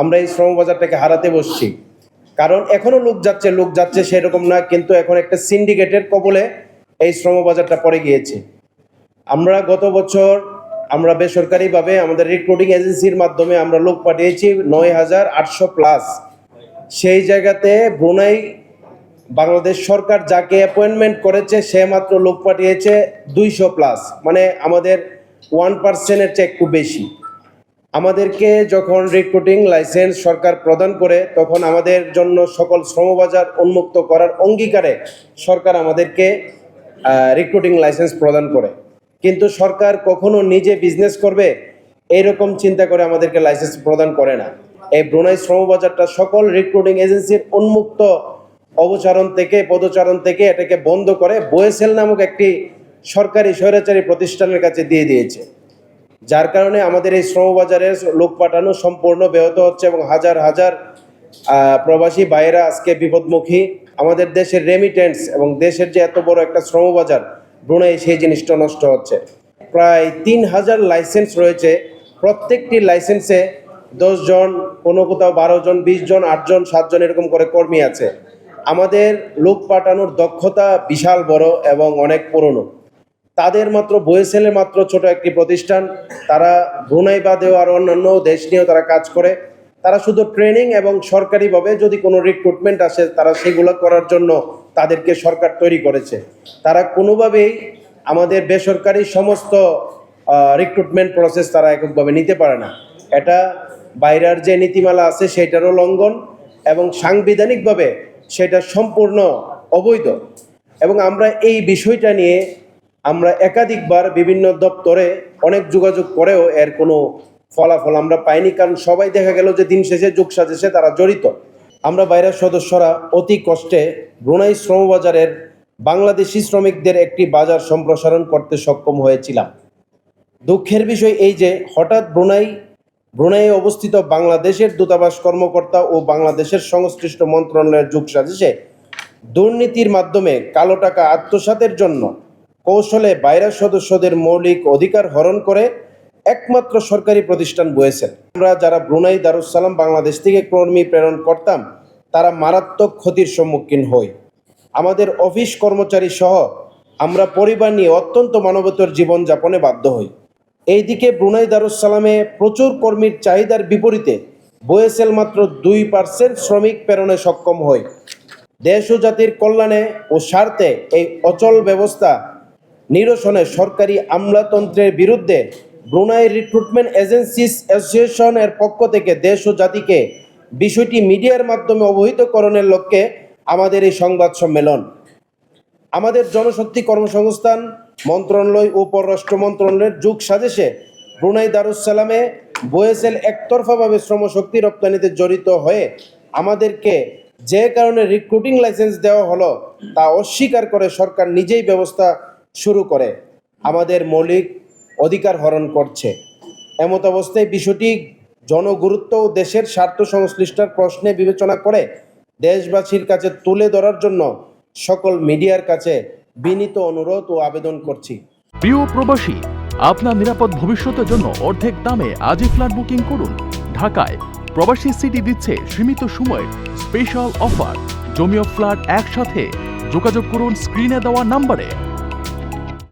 আমরা এই শ্রম বাজারটাকে হারাতে বসছি। কারণ এখনও লোক যাচ্ছে লোক যাচ্ছে সেরকম না, কিন্তু এখন একটা সিন্ডিকেটের কবলে এই শ্রম বাজারটা পড়ে গিয়েছে। আমরা গত বছর আমরা বেসরকারিভাবে আমাদের রিক্রুটিং এজেন্সির মাধ্যমে আমরা লোক পাঠিয়েছি নয় হাজার আটশো প্লাস সেই জায়গাতে ব্রুনাই বাংলাদেশ সরকার যাকে অ্যাপয়েন্টমেন্ট করেছে, সে মাত্র লোক পাঠিয়েছে দুইশো প্লাস মানে আমাদের ওয়ান পার্সেন্টের চেয়ে একটু বেশি। আমাদেরকে যখন রিক্রুটিং লাইসেন্স সরকার প্রদান করে, তখন আমাদের জন্য সকল শ্রমবাজার উন্মুক্ত করার অঙ্গীকারে সরকার আমাদেরকে রিক্রুটিং লাইসেন্স প্রদান করে। কিন্তু সরকার কখনো নিজে বিজনেস করবে এইরকম চিন্তা করে আমাদেরকে লাইসেন্স প্রদান করে না। এই ব্রুনাই শ্রমবাজারটা সকল রিক্রুটিং এজেন্সির উন্মুক্ত অবচারণ থেকে, পদচারণ থেকে এটাকে বন্ধ করে, বোয়েসেল নামক একটি সরকারি স্বৈরাচারী প্রতিষ্ঠানের কাছে দিয়ে দিয়েছে। যার কারণে আমাদের এই শ্রমবাজারে লোক পাঠানো সম্পূর্ণ ব্যাহত হচ্ছে এবং হাজার হাজার প্রবাসী বাইরা আজকে বিপদমুখী। আমাদের দেশের রেমিটেন্স এবং দেশের যে এত বড় একটা শ্রমবাজার ব্রুনাই সেই জিনিসটা নষ্ট হচ্ছে। প্রায় তিন হাজার লাইসেন্স রয়েছে। প্রত্যেকটি লাইসেন্সে জন, কোনো কোথাও বারো জন, বিশ জন আটজন সাতজন এরকম করে কর্মী আছে। আমাদের লোক পাঠানোর দক্ষতা বিশাল বড় এবং অনেক পুরনো। তাদের মাত্র বয়েসেলের মাত্র ছোট একটি প্রতিষ্ঠান। তারা ব্রুনাই বাদেও আর অন্যান্য দেশ নিয়েও তারা কাজ করে। তারা শুধু ট্রেনিং এবং সরকারিভাবে যদি কোনো রিক্রুটমেন্ট আসে, তারা সেগুলো করার জন্য তাদেরকে সরকার তৈরি করেছে। তারা কোনোভাবেই আমাদের বেসরকারি সমস্ত রিক্রুটমেন্ট প্রসেস তারা এককভাবে নিতে পারে না। এটা বাইরের যে নীতিমালা আছে, সেটারও লঙ্ঘন এবং সাংবিধানিকভাবে সেটা সম্পূর্ণ অবৈধ। এবং আমরা এই বিষয়টা নিয়ে আমরা একাধিকবার বিভিন্ন দপ্তরে অনেক যোগাযোগ করেও এর কোনো ফলাফল আমরা পাইনি, কারণ সবাই দেখা গেল যে দিন শেষে, যুগ সাজেছে তারা জড়িত। আমরা বাইরের সদস্যরা অতি কষ্টে ব্রুনাই শ্রমবাজারের বাংলাদেশি শ্রমিকদের একটি বাজার সম্প্রসারণ করতে সক্ষম হয়েছিলাম। দুঃখের বিষয় এই যে, হঠাৎ ব্রুনাই, ব্রুনাইয়ে অবস্থিত বাংলাদেশের দূতাবাস কর্মকর্তা ও বাংলাদেশের সংশ্লিষ্ট মন্ত্রণালয়ের যুগ সাজেছে দুর্নীতির মাধ্যমে কালো টাকা আত্মসাতের জন্য কৌশলে বাইরের সদস্যদের মৌলিক অধিকার হরণ করে একমাত্র সরকারি প্রতিষ্ঠান বয়েছেন। আমরা যারা ব্রুনাই দারুসালাম বাংলাদেশ থেকে কর্মী প্রেরণ করতাম, তারা মারাত্মক ক্ষতির সম্মুখীন হই। আমাদের অফিস কর্মচারী সহ আমরা পরিবার নিয়ে অত্যন্ত মানবতর জীবনযাপনে বাধ্য হই। এইদিকে ব্রুনাই দারুসালামে প্রচুর কর্মীর চাহিদার বিপরীতে বয়েসেল মাত্র দুই পার্সেন্ট শ্রমিক প্রেরণে সক্ষম হয় দেশ ও জাতির কল্যাণে ও স্বার্থে এই অচল ব্যবস্থা নিরসনে সরকারি আমলাতন্ত্রের বিরুদ্ধে ব্রুনাই রিক্রুটমেন্ট এজেন্সিস অ্যাসোসিয়েশন এর পক্ষ থেকে দেশ ও জাতিকে বিষয়টি মিডিয়ার মাধ্যমে অবহিতকরণের লক্ষ্যে আমাদের এই সংবাদ সম্মেলন। আমাদের জনশক্তি কর্মসংস্থান, মন্ত্রণালয় ও পররাষ্ট্র মন্ত্রণালয়ের যুগ সাজেশে ব্রুনাই দারুসালামে বোয়েসেল একতরফাভাবে শ্রমশক্তি রপ্তানিতে জড়িত হয়ে আমাদেরকে যে কারণে রিক্রুটিং লাইসেন্স দেওয়া হলো তা অস্বীকার করে সরকার নিজেই ব্যবস্থা শুরু করে। আমাদের মৌলিক অধিকার হরণ করছে। এমত অবস্থায় বিষয়টি জনগুরুত্ব ও দেশের স্বার্থ সংশ্লিষ্টর প্রশ্নে বিবেচনা করে দেশবাসীর কাছে তুলে ধরার জন্য সকল মিডিয়ার কাছে বিনীত অনুরোধ ও আবেদন করছি। প্রিয় প্রবাসী, আপনার নিরাপদ ভবিষ্যতের জন্য অর্ধেক দামে আজই ফ্ল্যাট বুকিং করুন। ঢাকায় প্রবাসী সিটি দিচ্ছে সীমিত সময়ের স্পেশাল অফার। জমিও ফ্ল্যাট একসাথে। যোগাযোগ করুন স্ক্রিনে দেওয়া নাম্বারে।